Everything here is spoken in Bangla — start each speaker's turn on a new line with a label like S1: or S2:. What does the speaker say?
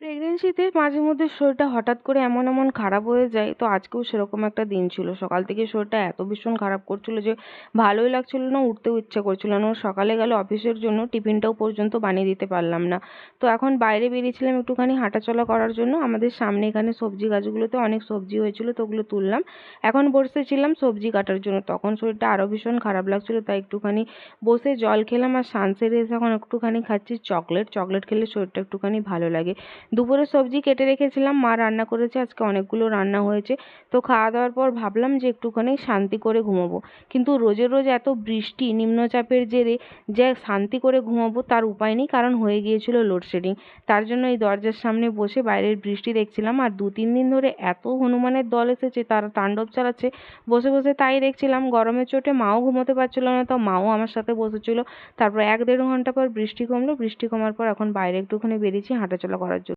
S1: প্রেগনেন্সিতে মাঝে মধ্যে শরীরটা হঠাৎ করে এমন এমন খারাপ হয়ে যায়, তো আজকেও সেরকম একটা দিন ছিল। সকাল থেকে শরীরটা এত ভীষণ খারাপ করছিল যে ভালোই লাগছিল না, উঠতেও ইচ্ছা করছিল না। সকালে গেল অফিসের জন্য টিফিনটাও পর্যন্ত বানিয়ে দিতে পারলাম না। তো এখন বাইরে বেরিয়েছিলাম একটুখানি হাঁটাচলা করার জন্য। আমাদের সামনে এখানে সবজি গাছগুলোতে অনেক সবজি হয়েছিল, তো ওগুলো তুললাম। এখন বসেছিলাম সবজি কাটার জন্য। তখন শরীরটা আরও ভীষণ খারাপ লাগছিল, তাই একটুখানি বসে জল খেলাম আর স্নান সেরে এসে এখন একটুখানি খাচ্ছি চকলেট। চকলেট খেলে শরীরটা একটুখানি ভালো লাগে। দুপুরে সবজি কেটে রেখেছিলাম, মা রান্না করেছে, আজকে অনেকগুলো রান্না হয়েছে। তো খাওয়া দাওয়ার পর ভাবলাম যে একটুখানি শান্তি করে ঘুমোবো। কিন্তু রোজে রোজ এত বৃষ্টি, নিম্নচাপের জেরে যে শান্তি করে ঘুমোবো তার উপায় নেই, কারণ হয়ে গিয়েছিল লোডশেডিং। তার জন্য এই দরজার সামনে বসে বাইরের বৃষ্টি দেখছিলাম, আর দু তিন দিন ধরে এত হনুমানের দল এসেছে, তারা তাণ্ডব চালাচ্ছে। বসে বসে তাই দেখছিলাম, গরমের চোটে মাও ঘুমোতে পারছিল না, তো মাও আমার সাথে বসেছিল। তারপর এক দেড় ঘণ্টা পর বৃষ্টি কমলো, বৃষ্টি কমার পর এখন বাইরে একটুখানি বেরিয়েছি হাঁটাচলা করার জন্য।